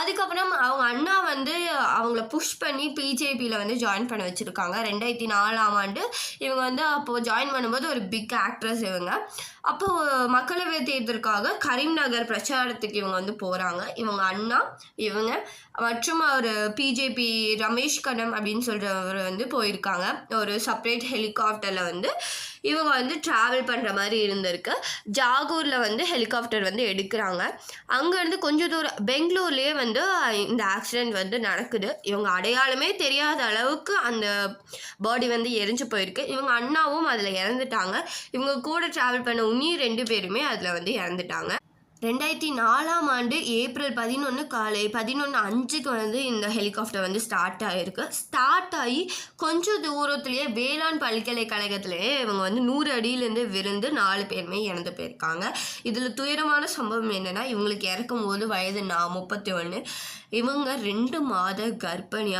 அதுக்கப்புறம் அவங்க அண்ணா வந்து அவங்கள புஷ் பண்ணி பிஜேபியில் வந்து ஜாயின் பண்ண வச்சுருக்காங்க. ரெண்டாயிரத்தி நாலாம் ஆண்டு இவங்க வந்து அப்போது ஜாயின் பண்ணும்போது ஒரு பிக் ஆக்ட்ரஸ் இவங்க. அப்போது மக்களவை தேர்தலுக்காக கரீம்நகர் பிரச்சாரத்துக்கு இவங்க வந்து போகிறாங்க இவங்க அண்ணா இவங்க மற்றும் ஒரு பிஜேபி ரமேஷ் கனம் அப்படின்னு சொல்கிறவர் வந்து போயிருக்காங்க. ஒரு செப்பரேட் ஹெலிகாப்டரில் வந்து இவங்க வந்து ட்ராவல் பண்ணுற மாதிரி இருந்திருக்கு. ஜாகூரில் வந்து ஹெலிகாப்டர் வந்து எடுக்கிறாங்க. அங்கேருந்து கொஞ்சம் தூரம் பெங்களூர்லேயே வந்து இந்த ஆக்சிடெண்ட் வந்து நடக்குது. இவங்க அடையாளமே தெரியாத அளவுக்கு அந்த பாடி வந்து எரிஞ்சு போயிருக்கு. இவங்க அண்ணாவும் அதில் இறந்துட்டாங்க. இவங்க கூட ட்ராவல் பண்ண உன்னி ரெண்டு பேருமே அதில் வந்து இறந்துட்டாங்க. ரெண்டாயிரத்தி நாலாம் ஆண்டு ஏப்ரல் பதினொன்று காலை பதினொன்று அஞ்சுக்கு வந்து இந்த ஹெலிகாப்டர் வந்து ஸ்டார்ட் ஆகிருக்கு ஸ்டார்ட் ஆகி கொஞ்சம் தூரத்துலேயே வேளாண் பல்கலைக்கழகத்திலேயே இவங்க வந்து நூறு அடியிலேருந்து விழுந்து நாலு பேருமே இறந்து போயிருக்காங்க. இதில் துயரமான சம்பவம் என்னென்னா இவங்களுக்கு இறக்கும் போது வயது நான் முப்பத்தி ஒன்று இவங்க ரெண்டு மாத கர்ப்பிணியாக